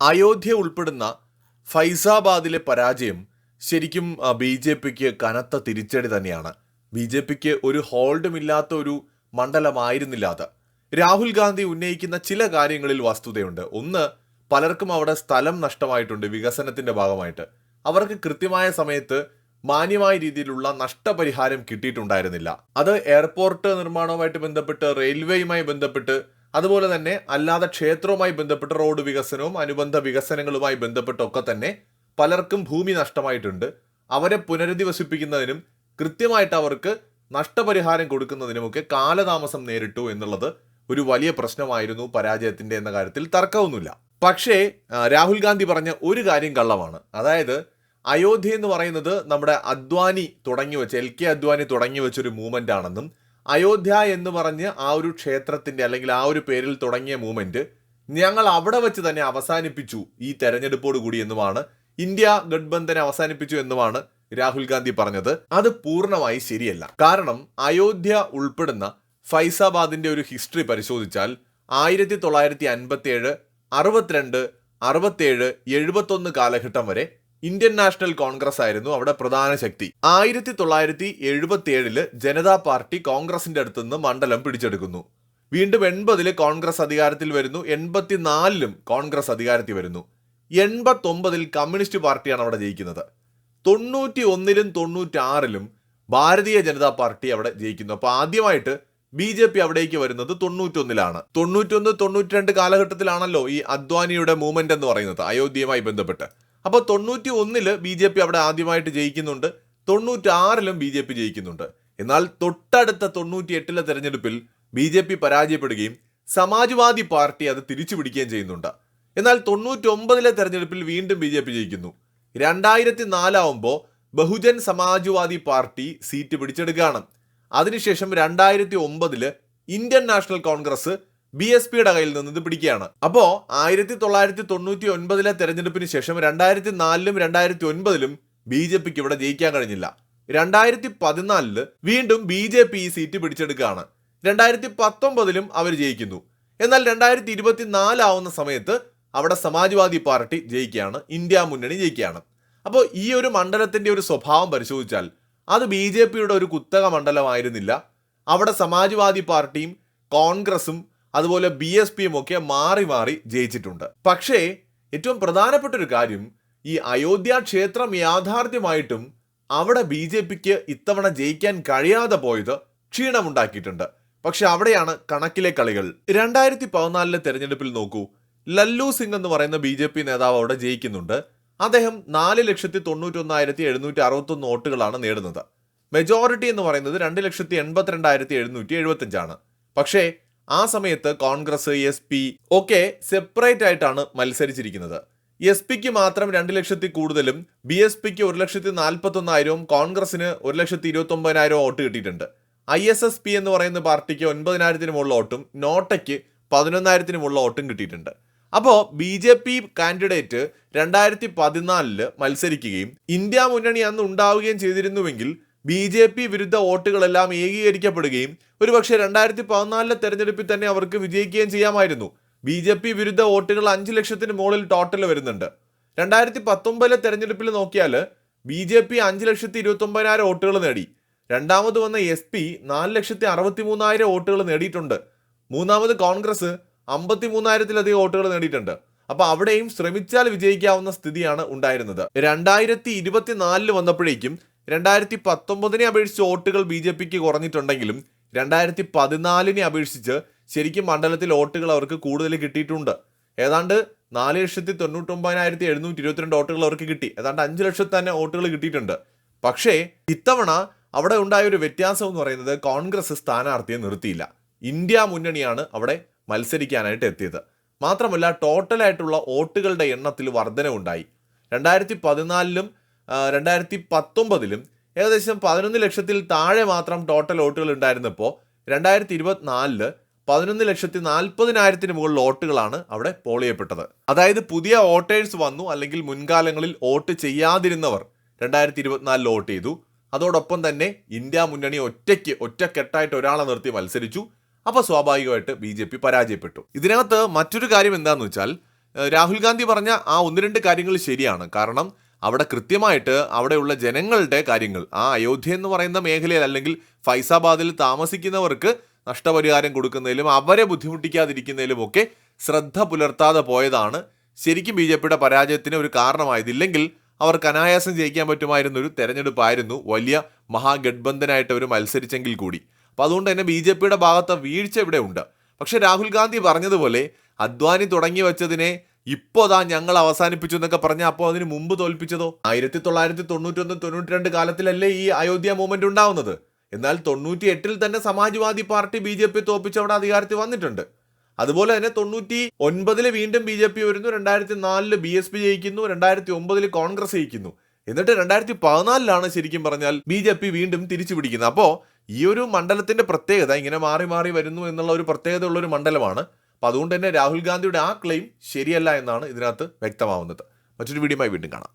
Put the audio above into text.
അയോധ്യ ഉൾപ്പെടുന്ന ഫൈസാബാദിലെ പരാജയം ശരിക്കും ബി ജെ പിക്ക് കനത്ത തിരിച്ചടി തന്നെയാണ്. ബി ജെ പിക്ക് ഒരു ഹോൾഡുമില്ലാത്ത ഒരു മണ്ഡലമായിരുന്നില്ല അത്. രാഹുൽ ഗാന്ധി ഉന്നയിക്കുന്ന ചില കാര്യങ്ങളിൽ വസ്തുതയുണ്ട്. ഒന്ന് പലർക്കും അവിടെ സ്ഥലം നഷ്ടമായിട്ടുണ്ട് വികസനത്തിന്റെ ഭാഗമായിട്ട്. അവർക്ക് കൃത്യമായ സമയത്ത് മാന്യമായ രീതിയിലുള്ള നഷ്ടപരിഹാരം കിട്ടിയിട്ടുണ്ടായിരുന്നില്ല. അത് എയർപോർട്ട് നിർമ്മാണവുമായിട്ട് ബന്ധപ്പെട്ട് റെയിൽവേയുമായി ബന്ധപ്പെട്ട് അതുപോലെ തന്നെ അല്ലാതെ ക്ഷേത്രവുമായി ബന്ധപ്പെട്ട് റോഡ് വികസനവും അനുബന്ധ വികസനങ്ങളുമായി ബന്ധപ്പെട്ടൊക്കെ തന്നെ പലർക്കും ഭൂമി നഷ്ടമായിട്ടുണ്ട്. അവരെ പുനരധിവസിപ്പിക്കുന്നതിനും കൃത്യമായിട്ട് അവർക്ക് നഷ്ടപരിഹാരം കൊടുക്കുന്നതിനുമൊക്കെ കാലതാമസം നേരിട്ടു എന്നുള്ളത് ഒരു വലിയ പ്രശ്നമായിരുന്നു പരാജയത്തിന്റെ എന്ന കാര്യത്തിൽ തർക്കമൊന്നുമില്ല. പക്ഷേ രാഹുൽ ഗാന്ധി പറഞ്ഞ ഒരു കാര്യം കള്ളമാണ്. അതായത് അയോധ്യ എന്ന് പറയുന്നത് നമ്മുടെ അദ്വാനി തുടങ്ങി വെച്ച എൽ കെ അദ്വാനി തുടങ്ങി വെച്ചൊരു മൂവ്മെന്റ് ആണെന്നും അയോധ്യ എന്ന് പറഞ്ഞ് ആ ഒരു ക്ഷേത്രത്തിന്റെ അല്ലെങ്കിൽ ആ ഒരു പേരിൽ തുടങ്ങിയ മൂവ്മെന്റ് ഞങ്ങൾ അവിടെ വെച്ച് തന്നെ അവസാനിപ്പിച്ചു ഈ തെരഞ്ഞെടുപ്പോട് കൂടി എന്നുമാണ്. ഇന്ത്യ ഗഡ്ബന്ധൻ അവസാനിപ്പിച്ചു എന്നുമാണ് രാഹുൽ ഗാന്ധി പറഞ്ഞത്. അത് പൂർണമായി ശരിയല്ല. കാരണം അയോധ്യ ഉൾപ്പെടുന്ന ഫൈസാബാദിന്റെ ഒരു ഹിസ്റ്ററി പരിശോധിച്ചാൽ ആയിരത്തി തൊള്ളായിരത്തി അൻപത്തി ഏഴ് അറുപത്തിരണ്ട് അറുപത്തേഴ് എഴുപത്തൊന്ന് കാലഘട്ടം വരെ ഇന്ത്യൻ നാഷണൽ കോൺഗ്രസ് ആയിരുന്നു അവിടെ പ്രധാന ശക്തി. ആയിരത്തി തൊള്ളായിരത്തി എഴുപത്തി ഏഴിൽ ജനതാ പാർട്ടി കോൺഗ്രസിന്റെ അടുത്തുനിന്ന് മണ്ഡലം പിടിച്ചെടുക്കുന്നു. വീണ്ടും എൺപതിൽ കോൺഗ്രസ് അധികാരത്തിൽ വരുന്നു എൺപത്തിനാലിലും കോൺഗ്രസ് അധികാരത്തിൽ വരുന്നു. എൺപത്തൊമ്പതിൽ കമ്മ്യൂണിസ്റ്റ് പാർട്ടിയാണ് അവിടെ ജയിക്കുന്നത്. തൊണ്ണൂറ്റി ഒന്നിലും തൊണ്ണൂറ്റി ആറിലും ഭാരതീയ ജനതാ പാർട്ടി അവിടെ ജയിക്കുന്നു. അപ്പൊ ആദ്യമായിട്ട് ബി ജെ പി അവിടേക്ക് വരുന്നത് തൊണ്ണൂറ്റൊന്നിലാണ്. തൊണ്ണൂറ്റൊന്ന് തൊണ്ണൂറ്റി രണ്ട് കാലഘട്ടത്തിലാണല്ലോ ഈ അദ്വാനിയുടെ മൂവ്മെന്റ് എന്ന് പറയുന്നത് അയോധ്യയുമായി ബന്ധപ്പെട്ട്. അപ്പോൾ തൊണ്ണൂറ്റി ഒന്നിൽ ബി ജെ പി അവിടെ ആദ്യമായിട്ട് ജയിക്കുന്നുണ്ട്. തൊണ്ണൂറ്റി ആറിലും ബി ജെ പി ജയിക്കുന്നുണ്ട്. എന്നാൽ തൊട്ടടുത്ത തൊണ്ണൂറ്റി എട്ടിലെ തെരഞ്ഞെടുപ്പിൽ ബി ജെ പി പരാജയപ്പെടുകയും സമാജ്വാദി പാർട്ടി അത് തിരിച്ചു പിടിക്കുകയും ചെയ്യുന്നുണ്ട്. എന്നാൽ തൊണ്ണൂറ്റി ഒമ്പതിലെ തെരഞ്ഞെടുപ്പിൽ വീണ്ടും ബി ജെ പി ജയിക്കുന്നു. രണ്ടായിരത്തി നാലാവുമ്പോൾ ബഹുജൻ സമാജ്വാദി പാർട്ടി സീറ്റ് പിടിച്ചെടുക്കുകയാണ്. അതിനുശേഷം രണ്ടായിരത്തി ഒമ്പതിൽ Indian National Congress B S പിയുടെ കയ്യിൽ നിന്ന് ഇത് പിടിക്കുകയാണ്. അപ്പോ ആയിരത്തി തൊള്ളായിരത്തി തൊണ്ണൂറ്റി ഒൻപതിലെ തെരഞ്ഞെടുപ്പിന് ശേഷം രണ്ടായിരത്തി നാലിലും രണ്ടായിരത്തി ഒൻപതിലും ബി ജെ പിക്ക് ഇവിടെ ജയിക്കാൻ കഴിഞ്ഞില്ല. രണ്ടായിരത്തി പതിനാലിൽ വീണ്ടും ബി ജെ പി ഈ സീറ്റ് പിടിച്ചെടുക്കുകയാണ്. രണ്ടായിരത്തി പത്തൊമ്പതിലും അവർ ജയിക്കുന്നു. എന്നാൽ രണ്ടായിരത്തി ഇരുപത്തിനാലാവുന്ന സമയത്ത് അവിടെ സമാജ്വാദി പാർട്ടി ജയിക്കുകയാണ്. ഇന്ത്യ മുന്നണി ജയിക്കുകയാണ്. അപ്പോൾ ഈ ഒരു മണ്ഡലത്തിന്റെ ഒരു സ്വഭാവം പരിശോധിച്ചാൽ അത് ബി ജെ പിയുടെ ഒരു കുത്തക മണ്ഡലമായിരുന്നില്ല. അവിടെ സമാജ്വാദി പാർട്ടിയും കോൺഗ്രസും അതുപോലെ ബി എസ് പിയും ഒക്കെ മാറി മാറി ജയിച്ചിട്ടുണ്ട്. പക്ഷേ ഏറ്റവും പ്രധാനപ്പെട്ട ഒരു കാര്യം ഈ അയോധ്യ ക്ഷേത്രം യാഥാർത്ഥ്യമായിട്ടും അവിടെ ബി ജെ പിക്ക് ഇത്തവണ ജയിക്കാൻ കഴിയാതെ പോയത് ക്ഷീണമുണ്ടാക്കിയിട്ടുണ്ട്. പക്ഷെ അവിടെയാണ് കണക്കിലെ കളികൾ. രണ്ടായിരത്തി പതിനാലിലെ തെരഞ്ഞെടുപ്പിൽ നോക്കൂ. ലല്ലു സിംഗ് എന്ന് പറയുന്ന ബി ജെ പി നേതാവ് അവിടെ ജയിക്കുന്നുണ്ട്. അദ്ദേഹം നാല് ലക്ഷത്തി തൊണ്ണൂറ്റൊന്നായിരത്തി എഴുന്നൂറ്റി അറുപത്തൊന്ന് വോട്ടുകളാണ് നേടുന്നത്. മെജോറിറ്റി എന്ന് പറയുന്നത് രണ്ട് ലക്ഷത്തി എൺപത്തിരണ്ടായിരത്തി എഴുന്നൂറ്റി എഴുപത്തഞ്ചാണ് പക്ഷേ ആ സമയത്ത് കോൺഗ്രസ് എസ് പി ഒക്കെ സെപ്പറേറ്റ് ആയിട്ടാണ് മത്സരിച്ചിരിക്കുന്നത്. എസ് പിക്ക് മാത്രം രണ്ട് ലക്ഷത്തി കൂടുതലും ബി എസ് പിക്ക് ഒരു ലക്ഷത്തി നാൽപ്പത്തൊന്നായിരവും കോൺഗ്രസിന് ഒരു ലക്ഷത്തി ഇരുപത്തി ഒമ്പതിനായിരവും വോട്ട് കിട്ടിയിട്ടുണ്ട്. ഐ എസ് എസ് പി എന്ന് പറയുന്ന പാർട്ടിക്ക് ഒൻപതിനായിരത്തിന് മുകളിൽ വോട്ടും നോട്ടയ്ക്ക് പതിനൊന്നായിരത്തിന് മുകളിൽ വോട്ടും കിട്ടിയിട്ടുണ്ട്. അപ്പോൾ ബി ജെ പി കാൻഡിഡേറ്റ് രണ്ടായിരത്തി പതിനാലിൽ മത്സരിക്കുകയും ഇന്ത്യ മുന്നണി അന്ന് ഉണ്ടാവുകയും ചെയ്തിരുന്നുവെങ്കിൽ ബി ജെ പി വിരുദ്ധ വോട്ടുകളെല്ലാം ഏകീകരിക്കപ്പെടുകയും ഒരുപക്ഷെ രണ്ടായിരത്തി പതിനാലിലെ തെരഞ്ഞെടുപ്പിൽ തന്നെ അവർക്ക് വിജയിക്കുകയും ചെയ്യാമായിരുന്നു. ബി ജെ പി വിരുദ്ധ വോട്ടുകൾ അഞ്ച് ലക്ഷത്തിന് മുകളിൽ ടോട്ടൽ വരുന്നുണ്ട്. രണ്ടായിരത്തി പത്തൊമ്പതിലെ തെരഞ്ഞെടുപ്പിൽ നോക്കിയാൽ ബി ജെ പി അഞ്ച് ലക്ഷത്തി ഇരുപത്തി ഒമ്പതിനായിരം വോട്ടുകൾ നേടി. രണ്ടാമത് വന്ന എസ് പി നാല് ലക്ഷത്തി അറുപത്തി മൂന്നായിരം വോട്ടുകൾ നേടിയിട്ടുണ്ട്. മൂന്നാമത് കോൺഗ്രസ് അമ്പത്തി മൂന്നായിരത്തിലധികം വോട്ടുകൾ നേടിയിട്ടുണ്ട്. അപ്പൊ അവിടെയും ശ്രമിച്ചാൽ വിജയിക്കാവുന്ന സ്ഥിതിയാണ് ഉണ്ടായിരുന്നത്. രണ്ടായിരത്തി ഇരുപത്തിനാലിൽ വന്നപ്പോഴേക്കും രണ്ടായിരത്തി പത്തൊമ്പതിനെ അപേക്ഷിച്ച് വോട്ടുകൾ ബി ജെ പിക്ക് കുറഞ്ഞിട്ടുണ്ടെങ്കിലും രണ്ടായിരത്തി പതിനാലിനെ അപേക്ഷിച്ച് ശരിക്കും മണ്ഡലത്തിൽ വോട്ടുകൾ അവർക്ക് കൂടുതൽ കിട്ടിയിട്ടുണ്ട്. ഏതാണ്ട് നാല് ലക്ഷത്തി തൊണ്ണൂറ്റൊമ്പതിനായിരത്തി എഴുന്നൂറ്റി ഇരുപത്തിരണ്ട് വോട്ടുകൾ അവർക്ക് കിട്ടി. ഏതാണ്ട് അഞ്ച് ലക്ഷത്തി തന്നെ വോട്ടുകൾ കിട്ടിയിട്ടുണ്ട്. പക്ഷേ ഇത്തവണ അവിടെ ഉണ്ടായ ഒരു വ്യത്യാസം എന്ന് പറയുന്നത് കോൺഗ്രസ് സ്ഥാനാർത്ഥിയെ നിർത്തിയില്ല. ഇന്ത്യ മുന്നണിയാണ് അവിടെ മത്സരിക്കാനായിട്ട് എത്തിയത്. മാത്രമല്ല ടോട്ടലായിട്ടുള്ള വോട്ടുകളുടെ എണ്ണത്തിൽ വർധനവുണ്ടായി. രണ്ടായിരത്തി പതിനാലിലും രണ്ടായിരത്തി പത്തൊമ്പതിലും ഏകദേശം പതിനൊന്ന് ലക്ഷത്തിൽ താഴെ മാത്രം ടോട്ടൽ വോട്ടുകൾ ഉണ്ടായിരുന്നപ്പോൾ രണ്ടായിരത്തി ഇരുപത്തിനാലിൽ പതിനൊന്ന് ലക്ഷത്തി നാൽപ്പതിനായിരത്തിന് മുകളിൽ വോട്ടുകളാണ് അവിടെ പോൾ ചെയ്യപ്പെട്ടത്. അതായത് പുതിയ വോട്ടേഴ്സ് വന്നു അല്ലെങ്കിൽ മുൻകാലങ്ങളിൽ വോട്ട് ചെയ്യാതിരുന്നവർ രണ്ടായിരത്തി ഇരുപത്തിനാലിൽ വോട്ട് ചെയ്തു. അതോടൊപ്പം തന്നെ ഇന്ത്യ മുന്നണി ഒറ്റയ്ക്ക് ഒറ്റക്കെട്ടായിട്ട് ഒരാളെ നിർത്തി മത്സരിച്ചു. അപ്പോൾ സ്വാഭാവികമായിട്ട് ബി ജെ പി പരാജയപ്പെട്ടു. ഇതിനകത്ത് മറ്റൊരു കാര്യം എന്താണെന്ന് വെച്ചാൽ രാഹുൽ ഗാന്ധി പറഞ്ഞ ആ ഒന്ന് രണ്ട് കാര്യങ്ങൾ ശരിയാണ്. കാരണം അവിടെ കൃത്യമായിട്ട് അവിടെയുള്ള ജനങ്ങളുടെ കാര്യങ്ങൾ ആ അയോധ്യ എന്ന് പറയുന്ന മേഖലയിൽ അല്ലെങ്കിൽ ഫൈസാബാദിൽ താമസിക്കുന്നവർക്ക് നഷ്ടപരിഹാരം കൊടുക്കുന്നതിലും അവരെ ബുദ്ധിമുട്ടിക്കാതിരിക്കുന്നതിലും ഒക്കെ ശ്രദ്ധ പുലർത്താതെ പോയതാണ്. ശരിക്കും ബി ജെ പിയുടെ പരാജയത്തിന് ഒരു കാരണമായതില്ലെങ്കിൽ അവർക്ക് അനായാസം ജയിക്കാൻ പറ്റുമായിരുന്ന ഒരു തെരഞ്ഞെടുപ്പായിരുന്നു വലിയ മഹാഗഡ്ബന്ധനായിട്ട് അവർ മത്സരിച്ചെങ്കിൽ കൂടി. അപ്പോൾ അതുകൊണ്ട് തന്നെ ബി ജെ പിയുടെ ഭാഗത്തെ വീഴ്ച ഇവിടെ ഉണ്ട്. പക്ഷേ രാഹുൽ ഗാന്ധി പറഞ്ഞതുപോലെ അദ്വാനി തുടങ്ങി വെച്ചതിനെ ഇപ്പോൾ ദാ ഞങ്ങൾ അവസാനിപ്പിച്ചു എന്നൊക്കെ പറഞ്ഞ അപ്പോൾ അതിന് മുമ്പ് തോൽപ്പിച്ചതോ? ആയിരത്തി തൊള്ളായിരത്തി തൊണ്ണൂറ്റൊന്ന് തൊണ്ണൂറ്റി രണ്ട് കാലത്തിലല്ലേ ഈ അയോധ്യ മൂവ്മെന്റ് ഉണ്ടാവുന്നത്. എന്നാൽ തൊണ്ണൂറ്റി എട്ടിൽ തന്നെ Samajwadi party B J P തോപ്പിച്ച് അവിടെ അധികാരത്തിൽ വന്നിട്ടുണ്ട്. അതുപോലെ തന്നെ തൊണ്ണൂറ്റി ഒൻപതിൽ വീണ്ടും ബി ജെ പി വരുന്നു രണ്ടായിരത്തി നാലിൽ ബി എസ് പി ജയിക്കുന്നു രണ്ടായിരത്തി ഒമ്പതിൽ കോൺഗ്രസ് ജയിക്കുന്നു. എന്നിട്ട് രണ്ടായിരത്തി പതിനാലിലാണ് ശരിക്കും പറഞ്ഞാൽ ബി ജെ പി വീണ്ടും തിരിച്ചു പിടിക്കുന്നത്. അപ്പോൾ ഈ ഒരു മണ്ഡലത്തിന്റെ പ്രത്യേകത ഇങ്ങനെ മാറി മാറി വരുന്നു എന്നുള്ള ഒരു പ്രത്യേകത ഉള്ള ഒരു മണ്ഡലമാണ്. അപ്പം അതുകൊണ്ട് തന്നെ രാഹുൽ ഗാന്ധിയുടെ ആ ക്ലെയിം ശരിയല്ല എന്നാണ് ഇതിനകത്ത് വ്യക്തമാവുന്നത്. മറ്റൊരു വീഡിയോയുമായി വീണ്ടും കാണാം.